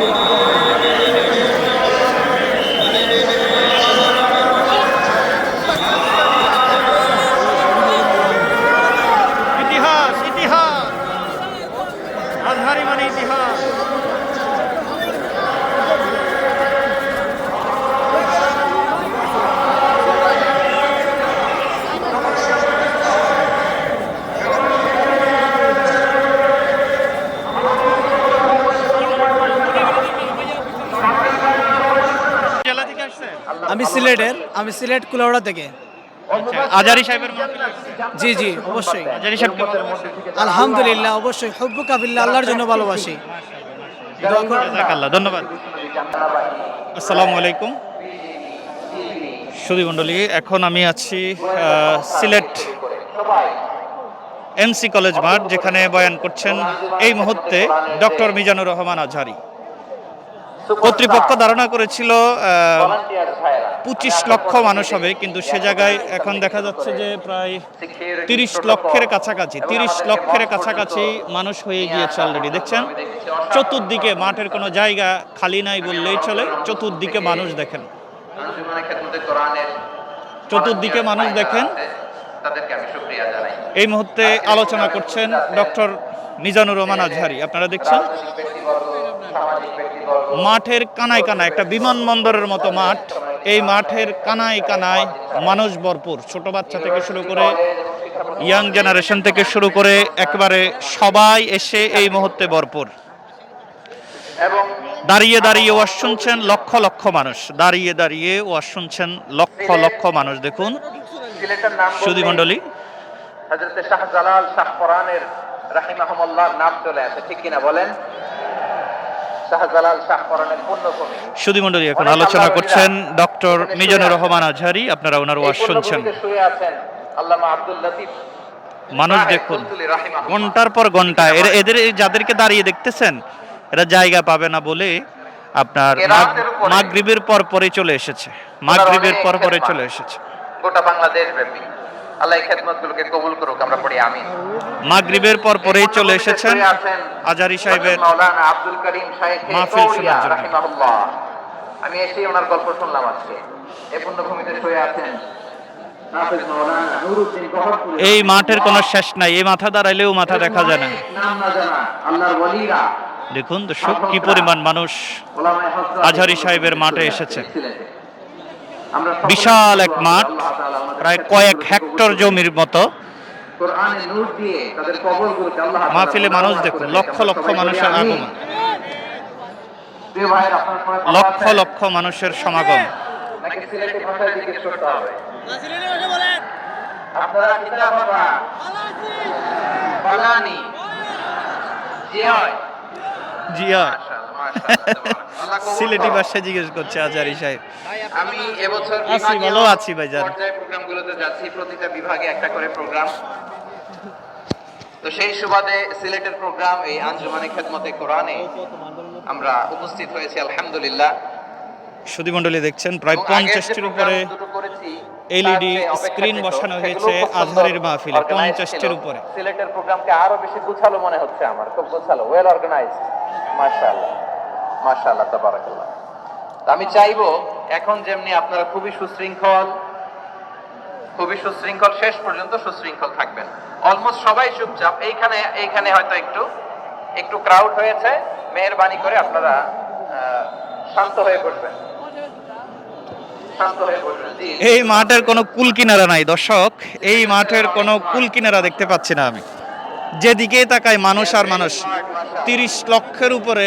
やった! আমি সিলেটের আমি সিলেট কুলাউড়া থেকে। আজারি সাহেবের জি জি অবশ্যই। আজারি সাহেব আলহামদুলিল্লাহ অবশ্যই। হব্বু কাবিল্লা আল্লাহর জন্য ভালোবাসি। ধন্যবাদ। আসসালামু আলাইকুম। সুধী মণ্ডলী এখন আমি আছি সিলেট এমসি কলেজ মাঠ যেখানে বয়ান করছেন এই মুহূর্তে ডক্টর মিজানুর রহমান আজহারি। কর্তৃপক্ষ ধারণা করেছিল পঁচিশ লক্ষ মানুষ হবে, কিন্তু সে জায়গায় এখন দেখা যাচ্ছে যে প্রায় তিরিশ লক্ষের কাছাকাছি, তিরিশ লক্ষের কাছাকাছি মানুষ হয়ে গিয়েছে অলরেডি দেখছেন? চতুর্দিকে মাঠের কোনো জায়গা খালি নাই বললেই চলে, চতুর্দিকে মানুষ দেখেন। চতুর্দিকে মানুষ দেখেন। এই মুহূর্তে আলোচনা করছেন ডক্টর মিজানুর রহমান আজহারি, আপনারা দেখছেন? মাঠের কানায় কানায়, একটা বিমানবন্দরের মতো মাঠ। এই মাঠের কানায় কানায় মানুষ ভরপুর। ছোট বাচ্চা থেকে শুরু করে ইয়াং জেনারেশন থেকে শুরু করে একেবারে সবাই এসে এই মুহূর্তে ভরপুর। দাঁড়িয়ে দাঁড়িয়ে ওয়াজ শুনছেন লক্ষ লক্ষ মানুষ। দাঁড়িয়ে দাঁড়িয়ে ওয়াজ শুনছেন লক্ষ লক্ষ মানুষ। দেখুন সিলেটের নাম সুধী মণ্ডলী। হযরত শাহজালাল শাহ কোরআনের রাহিমাহুল্লাহর নাম চলে আসে। ঠিক কিনা বলেন? সুধী মণ্ডলী এখন আলোচনা করছেন ডক্টর মিজানুর রহমান আজহারি আপনারা ওনার ওয়াজ শুনছেন। মানুষ দেখুন ঘণ্টার পর ঘণ্টা এরা এদের যাদেরকে দাঁড়িয়ে দেখতেছেন এরা জায়গা পাবে না বলে আপনার মাগরিবের পর পরে চলে এসেছে। মাগরিবের পর পরে চলে এসেছে। গোটা বাংলাদেশ ব্যাপী। আল্লাহ এই খেদমতগুলোকে কবুল করুক আমরা পড়ি আমিন। মাগরিবের পর পরেই চলে এসেছেন আজারি সাহেবের মাওলানা আব্দুল করিম সাহেব মাহফিল শোনার জন্য। আমি এসে ওনার গল্প শুনলাম আজকে। এই শুয়ে আছেন। এই মাঠের কোনো শেষ নাই এই মাথা দাঁড়াইলেও মাথা দেখা যায় না। নাম না জানা আল্লাহর ওলিরা। দেখুন দর্শক কি পরিমাণ মানুষ আজহারি সাহেবের মাঠে এসেছে। বিশাল এক মাঠ প্রায় কয়েক হেক্টর জমির মতো। কোরআনে নূর দিয়ে তাদের কবরগুলোকে আল্লাহ তাআলা মাহফিলে মানুষ দেখুন লক্ষ লক্ষ মানুষের আগমন। লক্ষ লক্ষ মানুষের সমাগম। জি হয় সিলেটি। ভাষায় জিজ্ঞেস করছে আজারি সাহেব আমি এবছর আছি, ভালো আছি ভাইজান। পর্যায়ে প্রোগ্রামগুলোতে যাচ্ছি প্রতিটা বিভাগে একটা করে প্রোগ্রাম তো সেই সুবাদে সিলেটের প্রোগ্রাম এই আঞ্জুমানে খেদমতে কোরআনে আমরা উপস্থিত হয়েছি আলহামদুলিল্লাহ সুধী মণ্ডলী দেখছেন প্রায় পঞ্চাশটির উপরে অপেক্ষাকৃত স্ক্রিন বসানো হয়েছে আজহারির মাহফিলে, organized 50 টির উপরে। সিলেটের প্রোগ্রামকে আরও বেশি গুছালো মনে হচ্ছে আমার খুব গুছালো ওয়েল অর্গানাইজড মাশাআল্লাহ, তাবারাকাল্লাহ। আমি চাইব এখন যেমনি আপনারা খুবই সুশৃঙ্খল খুবই সুশৃঙ্খল, শেষ পর্যন্ত সুশৃঙ্খল থাকবেন। অলমোস্ট সবাই চুপচাপ, এইখানে এইখানে হয়তো একটু একটু ক্রাউড হয়েছে, মেহেরবানি করে আপনারা শান্ত হয়ে জি। এই মাঠের কোনো কুল কিনারা নাই, দর্শক। এই মাঠের কোনো কুল কিনারা দেখতে পাচ্ছি না আমি। যেদিকেই তাকাই মানুষ আর মানুষ, তিরিশ লক্ষের উপরে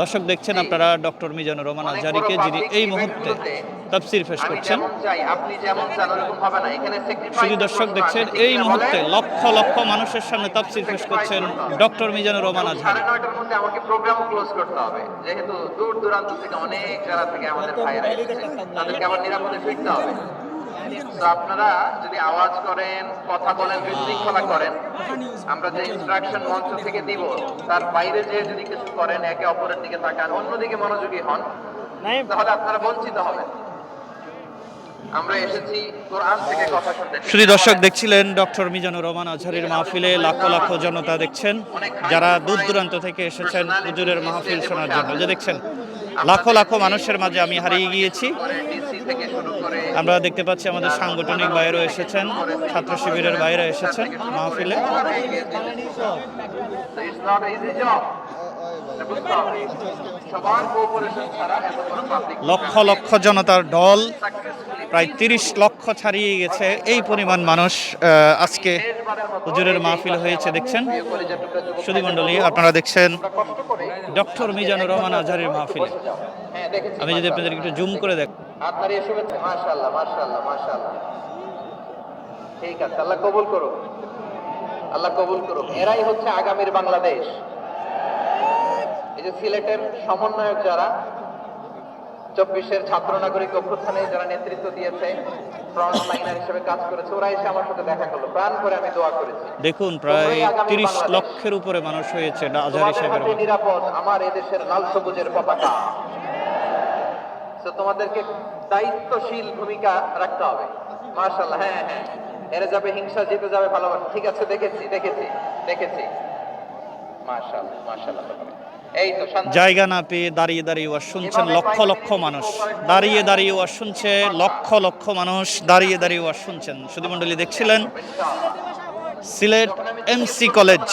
দর্শক দেখছেন আপনারা ডক্টর মিজানুর রহমান আজারিকে যিনি এই মুহূর্তে তাফসির পেশ করছেন। আপনি যেমন চান ওরকম হবে না। এখানে sacrifice শুধু দর্শক দেখছেন এই মুহূর্তে? লক্ষ লক্ষ মানুষের সামনে তাফসির পেশ করছেন ডক্টর মিজানুর রহমান আমাকে প্রোগ্রাম ক্লোজ করতে হবে। যেহেতু দূর দূরান্ত থেকে অনেক জায়গা থেকে আমাদের ভাইয়েরা তাদেরকে আবার নিরাপদে ফিরতে হবে। তো আপনারা যদি আওয়াজ করেন কথা বলেন বিশৃঙ্খলা করেন আমরা যে ইনস্ট্রাকশন মঞ্চ থেকে দিব তার বাইরে যে যদি কিছু করেন একে অপরের দিকে তাকান অন্যদিকে মনোযোগী হন তাহলে আপনারা বঞ্চিত হবেন। আমরা এসেছি কোরআন থেকে কথা শুনতে। শুধু দর্শক দেখছিলেন ডক্টর মিজানুর রহমান আজহারির মাহফিলে লাখো লাখো জনতা দেখছেন যারা দূর দূরান্ত থেকে এসেছেন হুজুরের মাহফিল শোনার জন্য। যে দেখছেন লাখো লাখো মানুষের মাঝে আমি হারিয়ে গিয়েছি। আমরা দেখতে পাচ্ছি আমাদের সাংগঠনিক বাইরেও এসেছেন, ছাত্র শিবিরের বাইরে এসেছেন মাহফিলে। লক্ষ লক্ষ জনতার দল, প্রায় তিরিশ লক্ষ ছাড়িয়ে গেছে। এই পরিমাণ মানুষ আজকে হুজুরের মাহফিল হয়েছে, দেখছেন? সুধী মণ্ডলী, আপনারা দেখছেন ডক্টর মিজানুর রহমান আজহারের মাহফিল। আমি যদি আপনাদের একটু জুম করে দেখ ঠিক আছে, আল্লাহ কবুল করুক। আল্লাহ কবুল করুক। এরাই হচ্ছে আগামীর বাংলাদেশ। এই যে সিলেটের সমন্বয়ক যারা চব্বিশের ছাত্র নাগরিক অভ্যুত্থানে যারা নেতৃত্ব দিয়েছে ফ্রন্ট লাইনার হিসেবে কাজ করেছে ওরা এসে আমার সাথে দেখা করল। প্রাণ করে আমি দোয়া করেছি। দেখুন প্রায় তিরিশ লক্ষের উপরে মানুষ হয়েছে আজহারি তোমাদের সাহেবের হাতে নিরাপদ আমার এদেশের লাল সবুজের পতাকা। তো তোমাদেরকে দায়িত্বশীল ভূমিকা রাখতে হবে। মার্শাল্লাহ হ্যাঁ হ্যাঁ। এরা যাবে হিংসা জিতে যাবে ভালোবাসা। ঠিক আছে দেখেছি দেখেছি দেখেছি। মার্শাল্লাহ মার্শাল্লাহ এই তো শান্তি জায়গা না পেয়ে দাঁড়িয়ে দাঁড়িয়ে ওয়াজ শুনছেন লক্ষ লক্ষ মানুষ। দাঁড়িয়ে দাঁড়িয়ে ওয়াজ শুনছে লক্ষ লক্ষ মানুষ দাঁড়িয়ে দাঁড়িয়ে ওয়াজ শুনছেন। সুধী মণ্ডলী দেখছিলেন? Sylhet MC college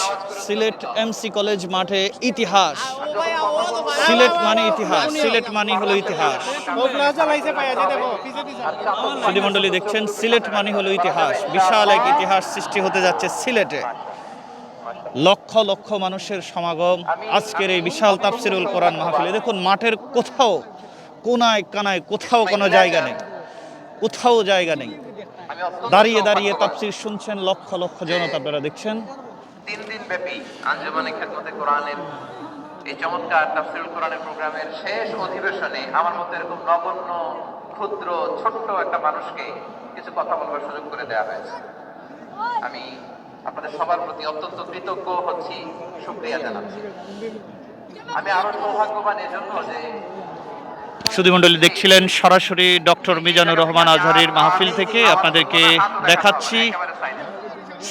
Sylhet MC college মাঠে ইতিহাস। সিলেট মানে ইতিহাস সিলেট মানে হলো ইতিহাস। সুধী মণ্ডলী দেখছেন সিলেট মানে হলো ইতিহাস। বিশাল এক ইতিহাস সৃষ্টি হতে যাচ্ছে সিলেটে। লক্ষ লক্ষ মানুষের সমাগম আজকের এই বিশাল তাফসিরুল কোরআন মাহফিলে। দেখুন মাঠের কোথাও কোনায় কানায় কোথাও কোনো জায়গা নেই। কোথাও জায়গা নেই। দাঁড়িয়ে দাঁড়িয়ে। তাফসির শুনছেন লক্ষ লক্ষ জনতা আপনারা দেখছেন? তিন দিন ব্যাপী আঞ্জুমানে খেদমতে কোরআনের এই চমৎকার তাফসিরুল কোরআনের প্রোগ্রামের শেষ অধিবেশনে আমার মতো এরকম নগণ্য ক্ষুদ্র ছোট্ট একটা মানুষকে কিছু কথা বলবার সুযোগ করে দেওয়া হয়েছে। আমি আপনাদের সবার প্রতি অত্যন্ত কৃতজ্ঞ হচ্ছি শুক্রিয়া জানাচ্ছি। আমি আরও সৌভাগ্যবান এজন্য যে সুধীমণ্ডলী দেখছিলেন সরাসরি ডক্টর মিজানুর রহমান আজহারির মাহফিল থেকে। আপনাদেরকে দেখাচ্ছি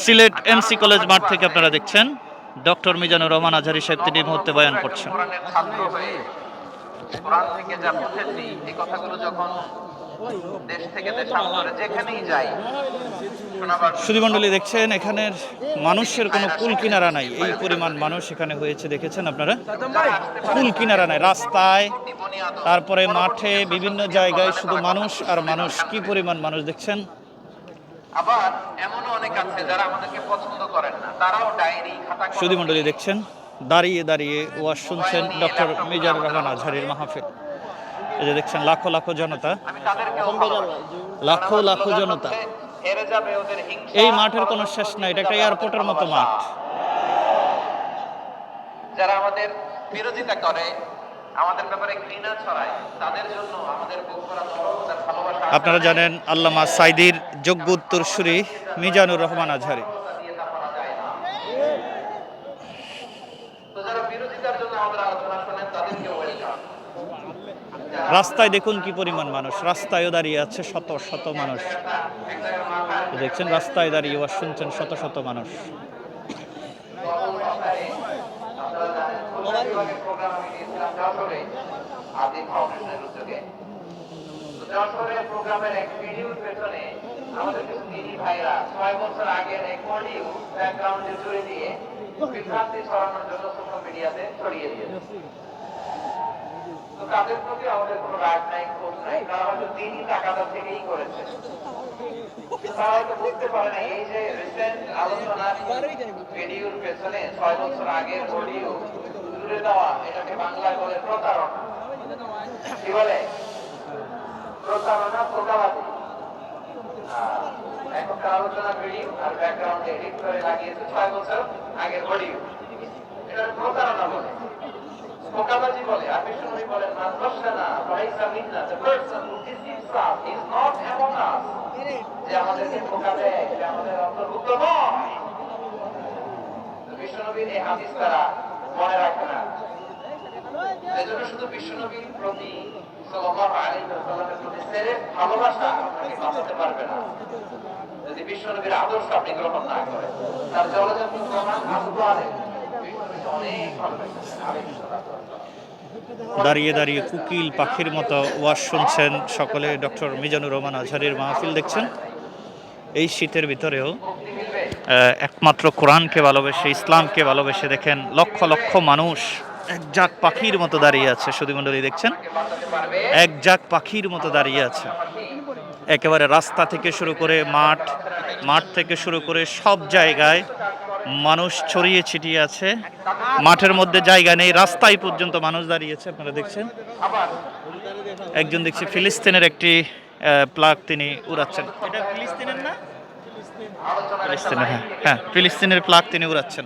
সিলেট এমসি কলেজ মাঠ থেকে আপনারা দেখছেন। ডক্টর মিজানুর রহমান আজহারি সাহেব তিনি মুহূর্তে বয়ান করছেন। কোরআন থেকে যা বুঝেছি এই কথাগুলো যখন দেশ থেকে দেশান্তরে যেখানেই যাই। সুধীমণ্ডলী দেখছেন এখানের মানুষের কোনো কুল কিনারা নাই। এই পরিমাণ মানুষ এখানে হয়েছে দেখেছেন আপনারা? কুল কিনারা নাই রাস্তায় তারপরে মাঠে বিভিন্ন জায়গায় শুধু মানুষ আর মানুষ। কি পরিমাণ মানুষ দেখছেন? আবার এমনও অনেক আছে যারা আমাদেরকে পছন্দ করেন না। তারাও ডায়েরি খাতা কলম সুধী মণ্ডলী দেখছেন দাঁড়িয়ে দাঁড়িয়ে ওয়াজ শুনছেন ডক্টর মিজানুর রহমান আজহারির মাহফিল। এই যে দেখছেন লাখো লাখো জনতা। লাখো লাখো জনতা। এই মাঠের কোনো শেষ নাই এটা একটা এয়ারপোর্টের মতো মাঠ। যারা আমাদের বিরোধিতা করে আমাদের ব্যাপারে ঘৃণা ছড়ায় তাদের জন্য আমাদের ভালোবাসা আপনারা জানেন আল্লামা সাইদির যোগ্য উত্তরসূরি মিজানুর রহমান আজহারি দিয়ে তা করা যায় না। তো যারা বিরোধিতার জন্য আমাদের আলোচনা শোনেন তাদেরকে ওয়েলকাম রাস্তায় দেখুন কি পরিমাণ মানুষ। রাস্তায়ও দাঁড়িয়ে আছে শত শত মানুষ। দেখছেন, রাস্তায় দাঁড়িয়ে ওয়াজ শুনছেন শত শত মানুষ। ছড়িয়ে দিয়েছে তাদের প্রতি আমাদের কোনো রাগ নাই, ক্ষোভ নাই। তারা হয়তো দিনই টাকাটা থেকেই করেছে। তারা হয়তো বুঝতে পারে না এই যে রিসেন্ট আলোচনার ভিডিওর পেছনে ছয় বছর আলোচনা ছয় বছর আগের অডিও এটা প্রতারণা বলে। ধোঁকাবাজি বলে, আর বিষ্ণুনবী বলেন গশানা ফালাইসা মিন্না the person who deceives us is not among us, যে আমাদেরকে ধোঁকা দেয় সে আমাদের অন্তর্ভুক্ত নয়। বিষ্ণুনবীর এই হাদিস তারা মনে রাখে না। এজন্য শুধু বিশ্বনবীর প্রতি সাল্লাল্লাহু আলাইহি ওয়াসাল্লামের প্রতি সেরেফ ভালোবাসা আপনাকে বাঁচাতে পারবে না। যদি বিশ্বনবীর আদর্শ আপনি গ্রহণ না করেন, তার জলজাতি প্রমাণ আলেম বিশ্বনবীকে অনেক ওয়াসাল্লাম। দাঁড়িয়ে দাঁড়িয়ে কুকিল পাখির মতো ওয়াজ শুনছেন সকলে। ডক্টর মিজানুর রহমান আজহারির মাহফিল দেখছেন। এই শীতের ভিতরেও একমাত্র কোরআনকে ভালোবেসে, ইসলামকে ভালোবেসে দেখেন লক্ষ লক্ষ মানুষ এক জাক পাখির মতো দাঁড়িয়ে আছে। সুধীমণ্ডলী দেখছেন? এক জাক পাখির মতো দাঁড়িয়ে আছে। একেবারে রাস্তা থেকে শুরু করে মাঠ মাঠ থেকে শুরু করে সব জায়গায় মানুষ ছড়িয়ে ছিটিয়ে আছে। মাঠের মধ্যে জায়গা নেই, রাস্তায় পর্যন্ত মানুষ দাঁড়িয়েছে, আপনারা দেখছেন। একজন দেখছি ফিলিস্তিনের একটি প্লাগ তিনি উড়াচ্ছেন। ফিলিস্তিনের হ্যাঁ। হ্যাঁ ফিলিস্তিনের প্লাগ তিনি উড়াচ্ছেন।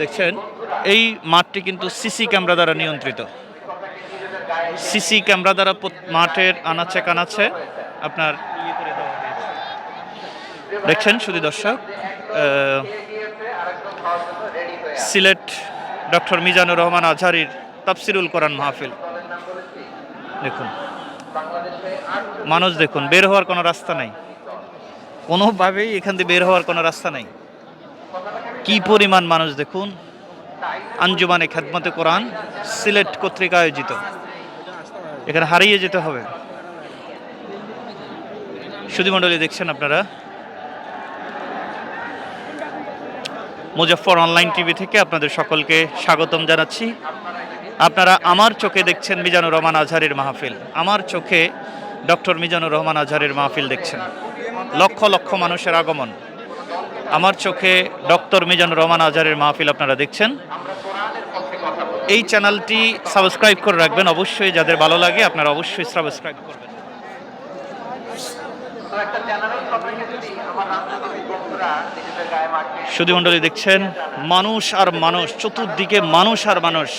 দেখছেন, এই মাঠটি কিন্তু সিসি ক্যামেরা দ্বারা নিয়ন্ত্রিত। সিসি ক্যামেরা দ্বারা মাঠের আনাচে কানাচে আপনার ইয়ে। দেখছেন শুধু দর্শক সিলেট ডক্টর মিজানুর রহমান আজহারির তাফসিরুল কোরআন মাহফিল। দেখুন। মানুষ দেখুন, বের হওয়ার কোনো রাস্তা নাই। কোনোভাবেই এখান থেকে বের হওয়ার কোনো রাস্তা নাই। কি পরিমাণ মানুষ দেখুন, আঞ্জুমানে খেদমতে কোরআন সিলেট কর্তৃক আয়োজিত। এখানে হারিয়ে যেতে হবে। সুধীমণ্ডলী দেখছেন আপনারা? মুজফ্ফর অনলাইন টিভি থেকে আপনাদের সকলকে স্বাগতম জানাচ্ছি। আপনারা আমার চোখে দেখছেন মিজানুর রহমান আজহারের মাহফিল। আমার চোখে ডক্টর মিজানুর রহমান আজহারের মাহফিল দেখছেন। লক্ষ লক্ষ মানুষের আগমন। আমার চোখে ডক্টর মিজানুর রহমান আজহারের মাহফিল আপনারা দেখছেন। এই চ্যানেলটি সাবস্ক্রাইব করে রাখবেন অবশ্যই। যাদের ভালো লাগে আপনারা অবশ্যই সাবস্ক্রাইব করবেন। সুধীমণ্ডলী দেখছেন, মানুষ আর মানুষ, চতুর্দিকে মানুষ আর মানুষ।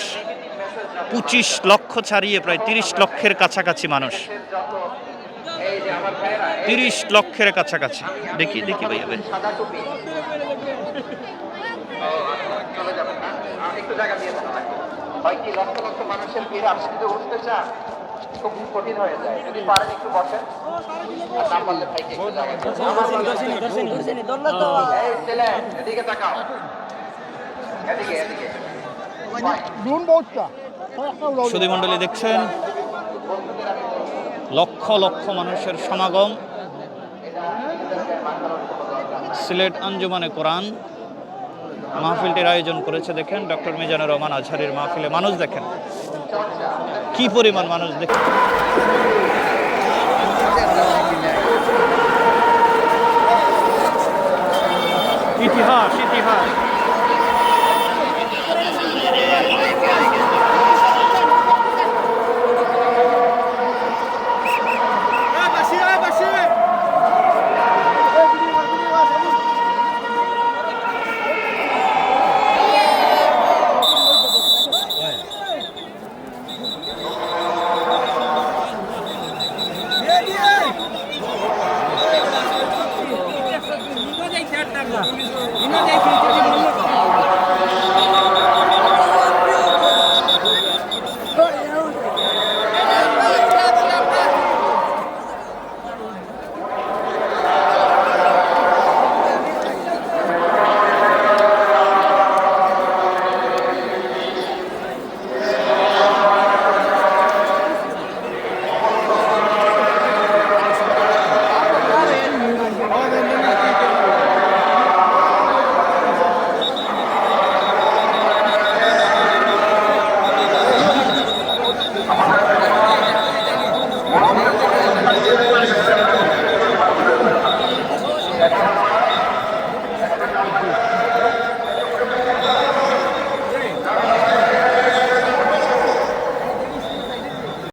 পঁচিশ লক্ষ ছাড়িয়ে প্রায় তিরিশ লক্ষের কাছাকাছি মানুষ। তিরিশ লক্ষের কাছাকাছি। দেখি দেখি ভাই কি লক্ষ লক্ষ মানুষের ভিড় উঠতে চান খুব দেখছেন। লক্ষ লক্ষ মানুষের সমাগম। সিলেট আঞ্জুমানে কোরআন। মাহফিলটির আয়োজন করেছে, দেখেন, ডক্টর মিজানুর রহমান আজহারের মাহফিলে মানুষ দেখেন। কি পরিমাণ মানুষ দেখ? ইতিহাস ইতিহাস।